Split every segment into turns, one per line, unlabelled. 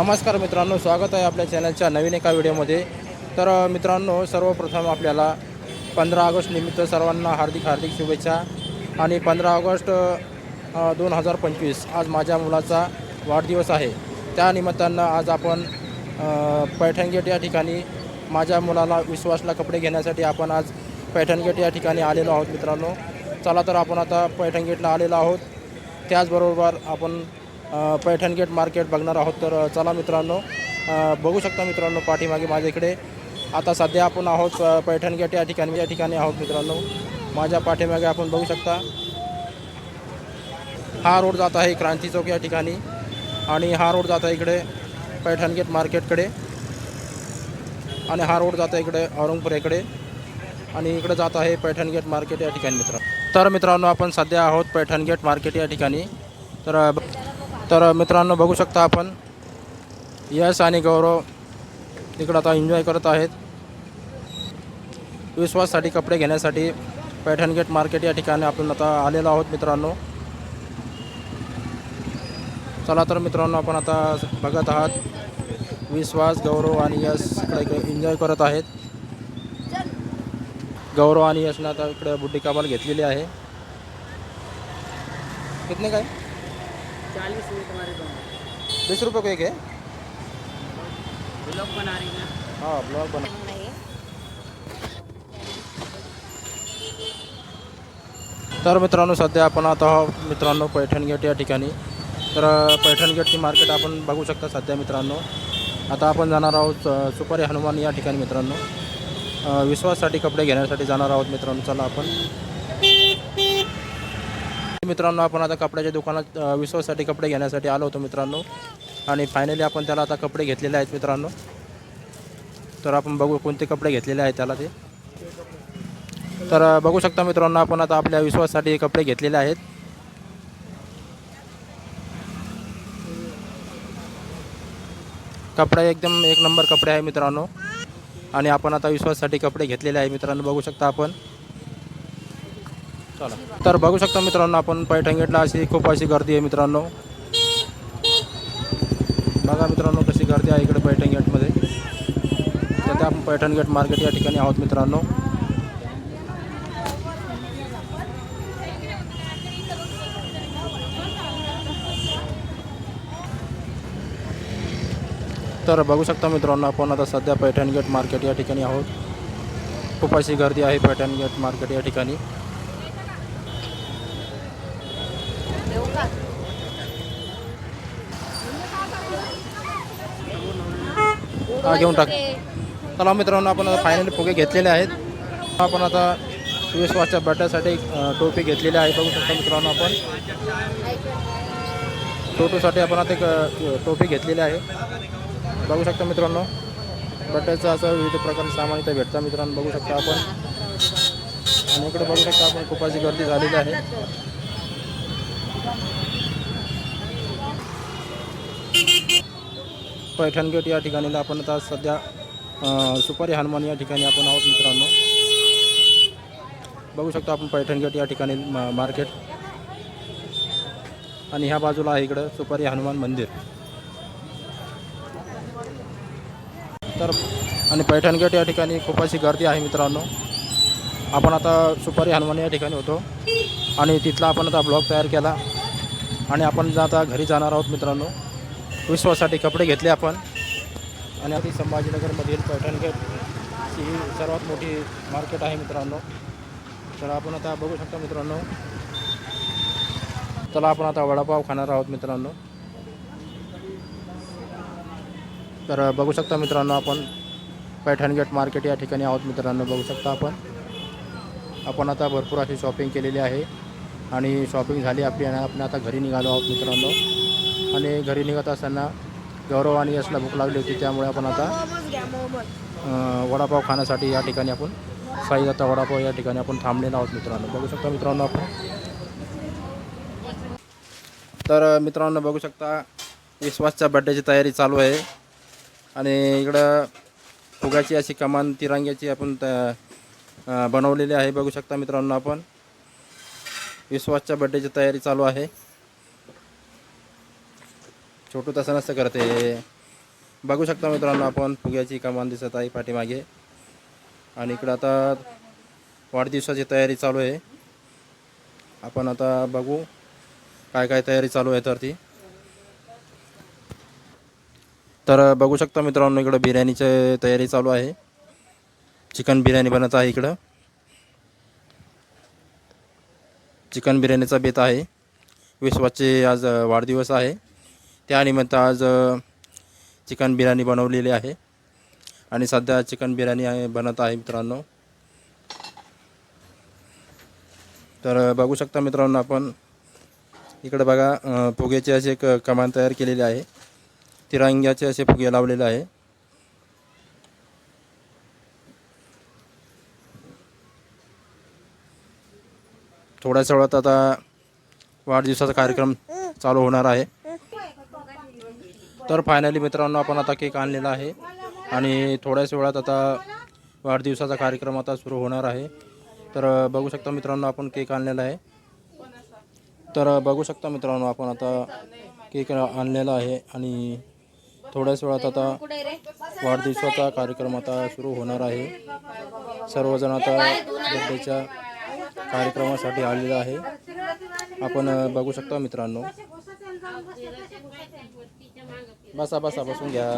नमस्कार मित्रांनो स्वागत आहे आपल्या चॅनलच्या नवीन एका व्हिडिओमध्ये. तर मित्रांनो सर्वप्रथम आपल्याला पंधरा ऑगस्ट निमित्त सर्वांना हार्दिक हार्दिक शुभेच्छा. आणि पंधरा ऑगस्ट दोन हजार पंचवीस आज माझ्या मुलाचा वाढदिवस आहे. त्यानिमित्तानं आज आपण पैठणगेट या ठिकाणी माझ्या मुलाला विश्वासला कपडे घेण्यासाठी आपण आज पैठणगेट या ठिकाणी आलेलो आहोत मित्रांनो. चला तर आपण आता पैठणगेटला आलेलो आहोत. त्याचबरोबर आपण पैठण गेट मार्केट बघणार आहोत तर चला मित्रांनो. बघू शकता मित्रांनो पाठीमागे माझ्या इकडे. आता सध्या आपण आहोत पैठण गेट या ठिकाणी या ठिकाणी आहोत मित्रांनो. माझ्या पाठीमागे आपण बघू शकता. हा रोड जात आहे क्रांती चौक या ठिकाणी आणि हा रोड जात आहे इकडे पैठण गेट मार्केटकडे आणि हा रोड जात आहे इकडे औरंगपुरेकडे आणि इकडे जात आहे पैठण गेट मार्केट या ठिकाणी मित्र तर मित्रांनो आपण सध्या आहोत पैठण गेट मार्केट या ठिकाणी. तर ब- तर मित्रांनो बघू शकता आपण. यश आणि गौरव तिकडं आता एन्जॉय करत आहेत. विश्वाससाठी कपडे घेण्यासाठी पैठण गेट मार्केट या ठिकाणी आपण आता आलेलो आहोत मित्रांनो. चला तर मित्रांनो आपण आता बघत आहात. विश्वास गौरव आणि यश इकडे एन्जॉय करत आहेत. गौरव आणि यशनं आता इकडे बुटी कबाल घेतलेली आहे. कितने काय
चालीस में तुम्हारे दोनों।
बीस रुपये को एक है?
ब्लॉग बना रही ना
हाँ ब्लॉग बना। तर मित्रांनो सध्या आपण आता मित्रांनो पैठण गेट या ठिकाणी. तर पैठण गेटची मार्केट आपण बघू शकता सध्या मित्रांनो. आता आपण जाणार आहोत सुपारी हनुमान या ठिकाणी मित्रांनो. विश्वाससाठी कपडे घेण्यासाठी जाणार आहोत मित्रांनो. चला आपण. मित्रांनो आपण आता कपड्याच्या दुकानात विश्वासाठी कपडे घेण्यासाठी आलो होतो मित्रांनो. आणि फायनली आपण त्याला आता कपडे घेतलेले आहेत मित्रांनो. तर आपण बघू कोणते कपडे घेतलेले आहेत त्याला ते. तर बघू शकता मित्रांनो आपण आता आपल्या विश्वासासाठी कपडे घेतलेले आहेत. कपडे एकदम एक नंबर कपडे आहे मित्रांनो. आणि आपण आता विश्वासासाठी कपडे घेतलेले आहे मित्रांनो बघू शकता आपण. चला. तर बघू शकता मित्रांनो आपण पैठण गेटला अशी खूप अशी गर्दी आहे मित्रांनो. बघा मित्रांनो कशी गर्दी आहे इकडे पैठण गेटमध्ये सध्या आपण पैठण गेट मार्केट या ठिकाणी आहोत मित्रांनो. तर बघू शकता मित्रांनो आपण आता सध्या पैठण गेट मार्केट या ठिकाणी आहोत. खूप अशी गर्दी आहे पैठण गेट मार्केट या ठिकाणी. हा घेऊन टाक. चला मित्रांनो आपण आता फायनली फुगे घेतलेले आहेत. आपण आता विश्वासच्या बड्यासाठी अ, टोपी घेतलेली आहे. बघू शकता मित्रांनो आपण. टोटूसाठी आपण आता एक टोपी घेतलेली आहे. बघू शकता मित्रांनो. बड्याचं असं विविध प्रकारचे सामान इथं भेटतं मित्रांनो. बघू शकता आपण. आणि इकडे बघू शकता आपण खूपाची गर्दी झालेली आहे. पैठणगेट या ठिकाणी आपण आता सध्या सुपारी हनुमान या ठिकाणी आपण आहोत मित्रांनो. बघू शकतो आपण पैठण गेट या ठिकाणी मार्केट. आणि ह्या बाजूला आहे इकडं सुपारी हनुमान मंदिर. तर आणि पैठणगेट या ठिकाणी खूप अशी गर्दी आहे मित्रांनो. आपण आता सुपारी हनुमान या ठिकाणी होतो. आणि तिथला आपण आता ब्लॉग तयार केला. आणि आपण आता घरी जाणार आहोत मित्रांनो. विश्वासाठी कपडे घेतले आपण. आणि आधी संभाजीनगरमधील पैठण गेट ही सर्वात मोठी मार्केट आहे मित्रांनो. तर आपण आता बघू शकता मित्रांनो. चला आपण आता वडापाव खाणार आहोत मित्रांनो. तर बघू शकता मित्रांनो आपण पैठण गेट मार्केट या ठिकाणी आहोत मित्रांनो. बघू शकता आपण. आपण आता भरपूर अशी शॉपिंग केलेली आहे. आणि शॉपिंग झाली आपली आणि आपण आता घरी निघालो आहोत मित्रांनो. आणि घरी निघत असताना गौरव आणि यशला भूक लागली होती त्यामुळे आपण आता वडापाव खाण्यासाठी या ठिकाणी आपण साई दत्ता वडापाव या ठिकाणी आपण थांबलेलो आहोत मित्रांनो. बघू शकता मित्रांनो आपण. तर मित्रांनो बघू शकता विश्वासच्या बड्डेची तयारी चालू आहे. आणि इकडं फुगाची अशी कमान तिरंग्याची आपण त- बनवलेली आहे. बघू शकता मित्रांनो आपण. विश्वासच्या बड्डेची तयारी चालू आहे. छोटू तसं नसतं करते बघू शकता मित्रांनो आपण फुग्याची कमान दिसत आहे पाठीमागे. आणि इकडं आता वाढदिवसाची तयारी चालू आहे. आपण आता बघू काय काय तयारी चालू आहे तर ती. तर बघू शकता मित्रांनो इकडं बिर्याणीची तयारी चालू आहे. चिकन बिर्याणी बनत आहे इकडं. चिकन बिर्याणीचा बेत आहे. विश्वाचे आज वाढदिवस आहे. त्यानिमित्त आज चिकन बिर्याणी बनवलेली आहे. आणि सध्या चिकन बिर्याणी आहे बनत आहे मित्रांनो. तर बघू शकता मित्रांनो आपण. इकडं बघा फुगेचे फुग्याचे असे एक कमान तयार केलेले आहे. तिरंग्याचे असे फुगे लावलेले आहे. थोड्याच वेळात आता वाढदिवसाचा कार्यक्रम चालू होणार आहे. तर फायनली मित्रांनो आपण आता केक आणलेला आहे. आणि थोड्याच वेळात आता वाढदिवसाचा कार्यक्रम आता सुरू होणार आहे. तर बघू शकता मित्रांनो आपण केक आणलेला आहे. तर बघू शकता मित्रांनो आपण आता केक आणलेला आहे. आणि थोड्याच वेळात आता वाढदिवसाचा कार्यक्रम आता सुरू होणार आहे. सर्वजण आता बर्थडेच्या कार्यक्रमासाठी आलेला आहे. आपण बघू शकता मित्रांनो. बसा बसा बसून घ्या.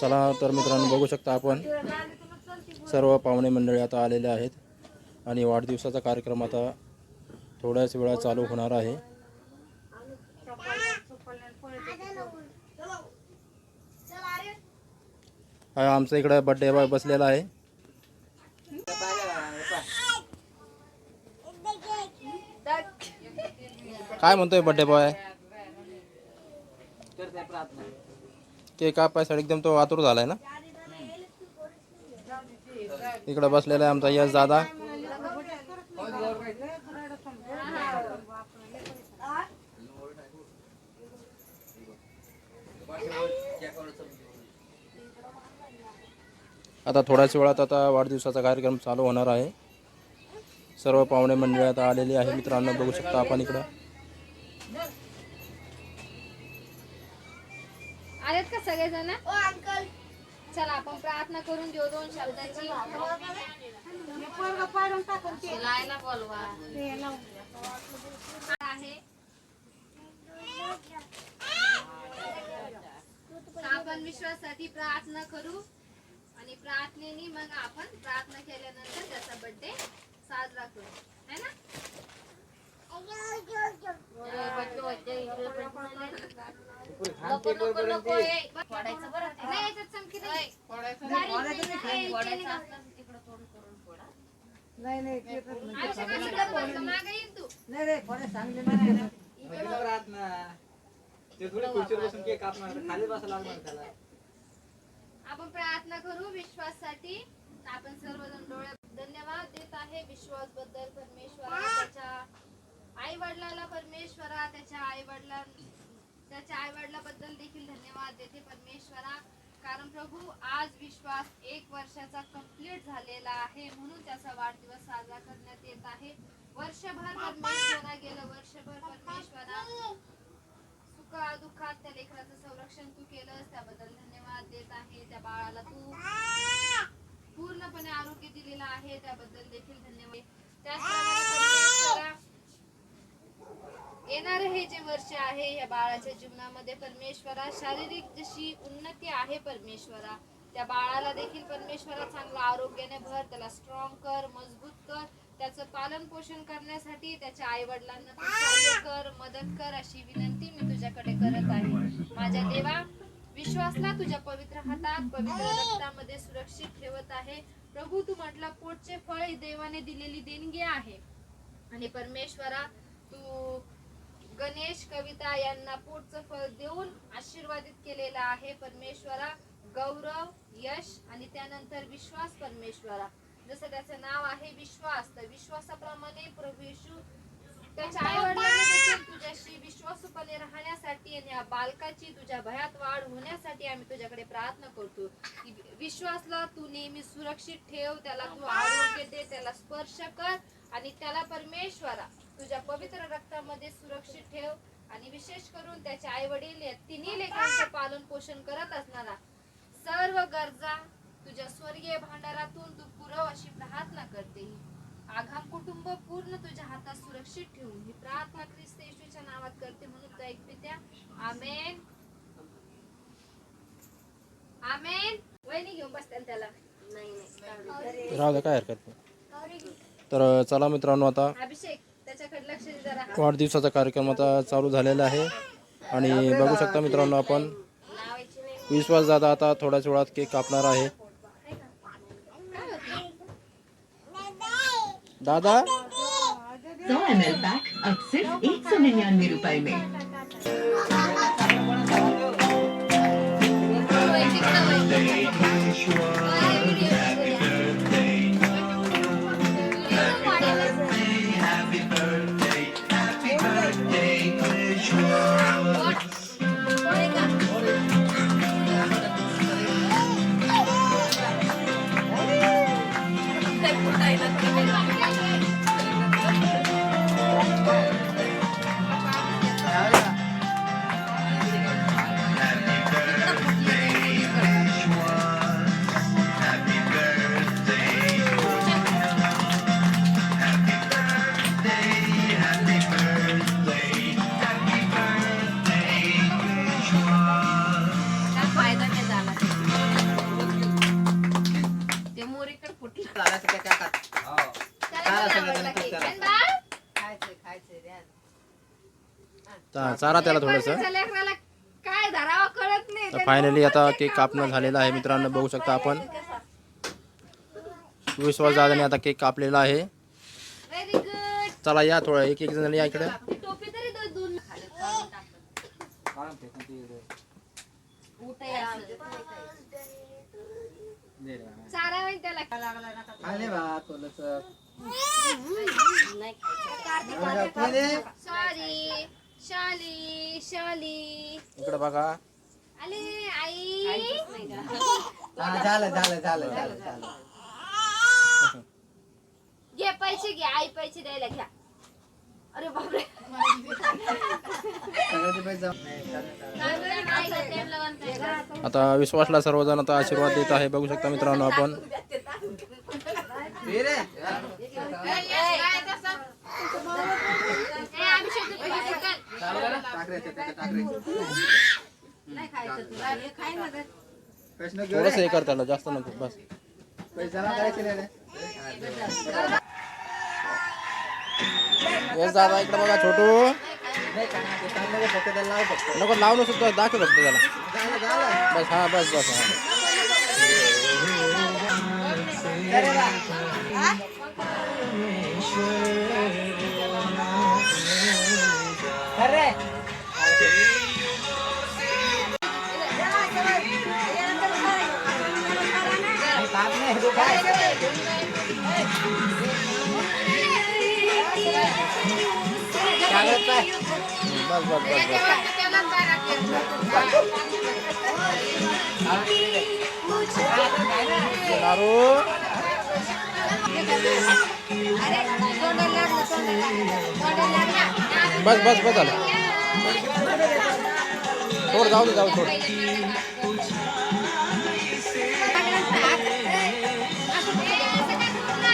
चला तर मित्रांनो बघू शकता आपण. सर्व पाहुणे मंडळी आता आलेले आहेत. आणि वाढदिवसाचा कार्यक्रम आता थोड्याच वेळा चालू होणार आहे. हा आमचा इकडं बड्डे बॉय बसलेला आहे. काय म्हणतोय बड्डे बॉय
करते प्रार्थना.
केक कापायसाठी एकदम तो आतुर झालाय ना? इकडे बसलेला आहे आमचा यश दादा. आता थोड्याच वेळात आता वाढदिवसाचा कार्यक्रम चालू होणार आहे. सर्व पाहुणे मंडळी आता आलेली आहे मित्रांनो बघू शकता आपण इकडं.
आलेत का सगळेजण? चला आपण प्रार्थना करून देऊ दोन शब्दाची. बोलवा. आहे. आपण विश्वासाठी प्रार्थना करू. आणि प्रार्थनेने मग आपण प्रार्थना केल्यानंतर त्याचा बर्थडे साजरा करू. है ना? नको नको नको ए, फोडायचं बरं ते. नाही याच्यात चमकी नाही. गाडी नाही, ए, तिकडं तोंड करून फोडा. मागं येईन तू.
ते थोडी खुर्चीवर बसून केक खाली बसायला लागणार त्याला
आपण प्रार्थना करू विश्वासाठी आपण सर्वजण डोळ्यात धन्यवाद देत आहे विश्वासबद्दल परमेश्वरा त्याच्या आई वडिलाला परमेश्वरा त्याच्या आई वडिलां त्याच्या आई वडिलाबद्दल देखील धन्यवाद देते परमेश्वरा. कारण प्रभू आज विश्वास एक वर्षाचा कंप्लीट झालेला आहे. म्हणून त्याचा वाढदिवस साजरा करण्यात येत आहे. वर्षभर परमेश्वरा गेलं वर्षभर परमेश्वरा. सुखा दुःखात त्या लेकराचं संरक्षण तू केलंस त्याबद्दल धन्यवाद देत आहे. त्या बाळाला तू पूर्णपणे आरोग्य दिलेलं आहे त्याबद्दल देखील धन्यवाद. त्याचप्रमाणे परमेश्वरा येणार हे जे वर्ष आहे या बाळाच्या जीवनामध्ये परमेश्वरा शारीरिक जशी उन्नती आहे परमेश्वरा त्या बाळाला देखील परमेश्वरा चांगलं आरोग्याने भर त्याला स्ट्रॉंग कर मजबूत कर त्याचं पालन पोषण करण्यासाठी त्याच्या आई वडिलांना कर मदत कर अशी विनंती मी तुझ्याकडे करत आहे. माझ्या देवा विश्वासला तुझ्या पवित्र हातात पवित्र रक्तामध्ये सुरक्षित ठेवत आहे. प्रभू तू म्हटला पोटचे फळ देवाने दिलेली देणगी आहे. आणि परमेश्वरा तू गणेश कविता यांना पोटचं फळ देऊन आशीर्वादित केलेला आहे परमेश्वरा. गौरव यश आणि त्यानंतर विश्वास परमेश्वरा. जसं त्याचं नाव आहे विश्वास तर विश्वासाप्रमाणे प्रभू येशू त्याच्या आई वडिलांनी तुझ्याशी विश्वासूपणे राहण्यासाठी आणि या बालकाची तुझ्या भयात वाढ होण्यासाठी आम्ही तुझ्याकडे प्रार्थना करतो. विश्वासला तू नेहमी सुरक्षित ठेव त्याला तू आरोग्य दे त्याला स्पर्श कर आणि त्याला परमेश्वरा तुझ्या पवित्र रक्तामध्ये सुरक्षित ठेव आणि विशेष करून त्याचे आई वडील तिन्ही लेखांचे पालन पोषण करत असणारा सर्व गरजा तुझ्या स्वर्गीय भांडारातून तू पुरव अशी प्रार्थना करते. आघाम कुटुंब पूर्ण तुझ्या हातात सुरक्षित ठेवून ही प्रार्थना ख्रिस्त येशूच्या नावात करते म्हणून ऐक पित्या आमेन. आमेन. वहिनी घेऊन बसते त्याला. नाही नाही.
राहू दे काय हरकत नाही. तर चला मित्रांनो आता
अभिषेक त्याच्याकडे लक्ष दे जरा.
वाढदिवसाचा कार्यक्रम आता चालू झालेला आहे. आणि बघू शकता मित्रांनो आपण. विश्वास दादा आता थोड्याच वेळात केक कापणार आहे. दादा?
100 ml पैक अब सिर्फ एक सौ निन्यानवे रुपए में
फायदा
चारा त्याला थोडंसं.
वर्षाच्या लेकराला काय धरावं कळत नाही.
तर फायनली आता केक कापणं झालेला आहे मित्रांनो बघू शकता आपण. विश्वास दादाने आता केक कापलेला आहे.
व्हेरी गुड
चला या थोडं एक एक जण या इकडे.
सॉरी शाली शाली
इकडे बघा
आले आई
हा, झालं झालं झालं झालं झालं
घे पैसे घे आई पैसे द्यायला घ्या अरे बापरे
सगळ्याचे पैसे जाऊ
नाही का, तेल लावून काय?
आता विश्वासला सर्वजण आता आशीर्वाद देत आहे बघू शकता मित्रांनो आपण
दे रे.
ए, अभिषेक, तू पैसे उचल.
टाक रे, त्याच्यात टाक रे. प्रश्न घेऊ
थोडंसं
रे.
हे कर त्याला जास्त नको बस
पैसे जमा करायचे नाही रे.
येस दादा इकडे बघा छोटू
नाही का, ते चांगलं रे, फक्त त्याला लाव फक्त.
नको लावू सुद्धा दाखव फक्त त्याला
झालं, झालं.
बस हा बस बस हा
दे रे बा. कर रे. नाही, काम नाही, हे काय? कागद पाय.
बस बस बस बस बस बस बस झालं. थोडं जाऊ दे जाऊ थोडं.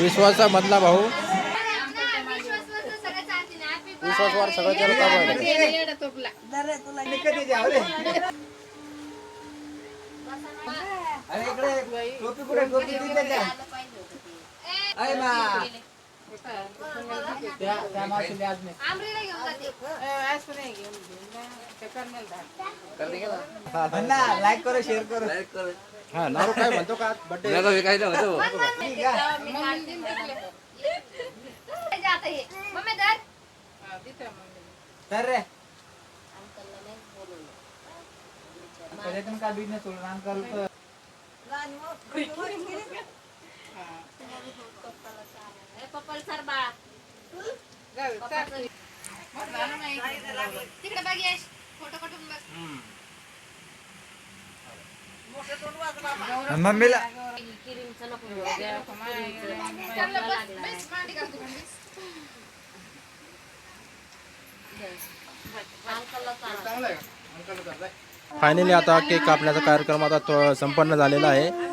विश्वासा मधला भाऊ. विश्वासवर सगळं त्याला चालू
कधी अरे इकडे टोपी कुठे टोपी मा. त्या त्या मावशीला आज नाही.
आमरीला घेऊन जाते.
म्हण ना, लाईक करो शेअर करो.
हा नारू काय म्हणतो का? बड्डे
ठीक आहे.
जाते हे मम्मी धर.
तर रे. त्याच्यातून काय बिझनेस सोडून अंकल
ए, पप्पाला सर बाळा तिकडे बघ यश फोटो
मम्मीला
फायनली आता केक कापण्याचा कार्यक्रम आता संपन्न झालेला आहे.